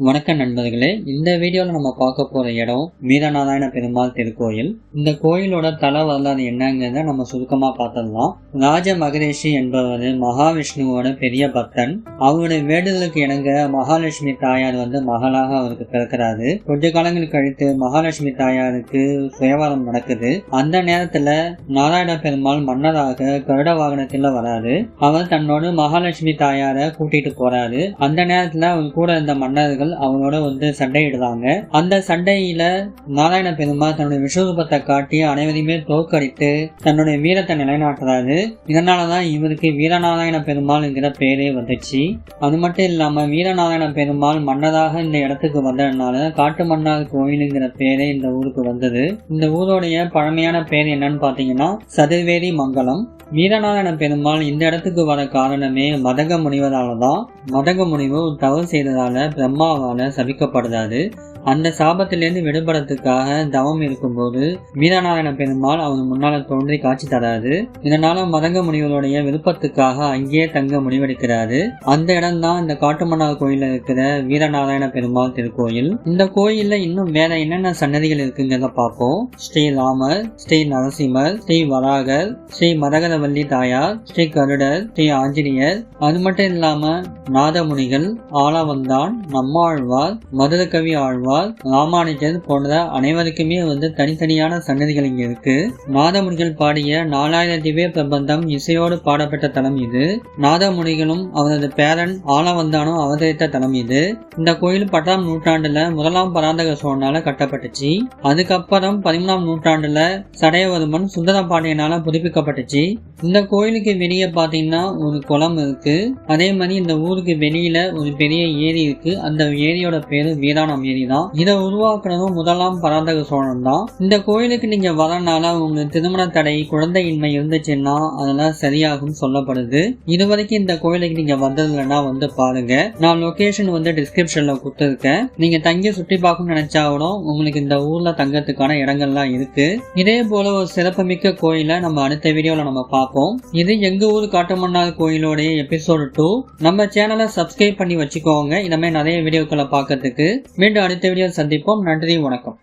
வணக்கம் நண்பர்களே. இந்த வீடியோவில் நம்ம பார்க்க போகிற இடம் வீரநாராயண பெருமாள் திருக்கோயில். இந்த கோயிலோட தல வரலாறு என்னங்கிறத நம்ம சுருக்கமாக பார்த்துடலாம். ராஜ மகரிஷி என்பவர் மகாவிஷ்ணுவோட பெரிய பக்தன். அவருடைய வேடுதலுக்கு இணங்க மகாலட்சுமி தாயார் வந்து மகளாக அவருக்கு பிறக்கிறாரு. கொஞ்ச காலங்கள் கழித்து மகாலட்சுமி தாயாருக்கு சுயவாரம் நடக்குது. அந்த நேரத்துல நாராயண பெருமாள் மன்னராக கருட வாகனத்துல வராரு. அவர் தன்னோடு மகாலட்சுமி தாயாரை கூட்டிட்டு போறாரு. அந்த நேரத்துல அவர் கூட இருந்த மன்னர்கள் அவனோட வந்து சண்டையிடுறாங்க. அந்த சண்டையில நாராயண பெருமாள் தன்னுடைய விஸ்வரூபத்தை காட்டி அனைவரையுமே தோற்கடித்து தன்னுடைய வீரத்தை நிலைநாட்டுறாரு. இதனாலதான் இவருக்கு வீரநாராயண பெருமாள் என்கிற பேரே வந்துச்சு. அது மட்டும் இல்லாம வீரநாராயண பெருமாள் மன்னராக இந்த இடத்துக்கு வந்ததுனால காட்டு மன்னார் கோயிலுங்கிற பேரே இந்த ஊருக்கு வந்தது. இந்த ஊருடைய பழமையான பேர் என்னன்னு பாத்தீங்கன்னா சதுர்வேதி மங்கலம். வீரநாராயண பெருமாள் இந்த இடத்துக்கு வர காரணமே மதக முனிவரால தான் மதக முனிவு தவறு செய்ததால பிரம்மாவால சபிக்கப்படுறாரு அந்த சாபத்திலிருந்து விடுபடுறதுக்காக தவம் இருக்கும்போது வீரநாராயண பெருமாள் அவன் முன்னால் தோன்றி காட்சி தராது. இதனால மதங்க முனிவருடைய விருப்பத்துக்காக அங்கேயே தங்க முடிவெடுக்கிறாரு. அந்த இடம்தான் இந்த காட்டுமன்னார் கோயிலில் இருக்கிற வீரநாராயண பெருமாள் திருக்கோயில். இந்த கோயில்ல இன்னும் வேற என்னென்ன சன்னதிகள் இருக்குங்கிறத பார்ப்போம். ஸ்ரீ ராமர் ஸ்ரீ நரசிம்மர் ஸ்ரீ வராகர் ஸ்ரீ மரகதவல்லி தாயார் ஸ்ரீ கருடர் ஸ்ரீ ஆஞ்சநேயர். அது மட்டும் இல்லாம நாதமுனிகள் ஆலவந்தான் நம்மாழ்வார் மதுரகவி ஆழ்வார் ராமானுஜர் போன்ற அனைவருக்குமே வந்து தனித்தனியான சன்னதிகள் இங்கே இருக்கு. நாதமுனிகள் பாடிய நாலாயிரம் திவ்ய பிரபந்தம் இசையோடு பாடப்பட்ட தலம் இது. நாதமுனிகளும் அவரது பேரன் ஆலவந்தானும் அவதரித்த தலம் இது. இந்த கோயில் பத்தாம் நூற்றாண்டுல முதலாம் பராந்தக சோழனால கட்டப்பட்டுச்சு. அதுக்கப்புறம் பதிமூணாம் நூற்றாண்டுல சடையவர்மன் சுந்தர பாண்டியனால புதுப்பிக்கப்பட்டுச்சு. இந்த கோயிலுக்கு வெளியே பார்த்தீங்கன்னா ஒரு குளம் இருக்கு. அதே மாதிரி இந்த ஊருக்கு வெளியில ஒரு பெரிய ஏரி இருக்கு. அந்த ஏரியோட பேரு வீராணம் ஏரி தான் இதை உருவாக்குனதும் முதலாம் பராந்தக சோழன் தான் இந்த கோயிலுக்கு நீங்க வரனால உங்களுக்கு திருமண தடை குழந்தையின்மை இருந்துச்சுன்னா அதெல்லாம் சரியாகும் சொல்லப்படுது. இது வரைக்கும் இந்த கோயிலுக்கு நீங்க வந்ததுலன்னா வந்து பாருங்க. நான் லொகேஷன் வந்து டிஸ்கிரிப்ஷன்ல கொடுத்துருக்கேன். நீங்க தங்கி சுற்றி பார்க்கணும்னு நினைச்சா கூட உங்களுக்கு இந்த ஊர்ல தங்கறதுக்கான இடங்கள்லாம் இருக்கு. இதே போல ஒரு சிறப்புமிக்க கோயிலை நம்ம அடுத்த வீடியோல நம்ம பார்ப்போம். இது எங்க ஊர் காட்டுமன்னார் கோயிலோடைய எபிசோடு டூ நம்ம சேனலை சப்ஸ்கிரைப் பண்ணி வச்சுக்கோங்க. இந்த மாதிரி நிறைய வீடியோக்களை பார்க்கறதுக்கு. மீண்டும் அடுத்த வீடியோ சந்திப்போம். நன்றி வணக்கம்.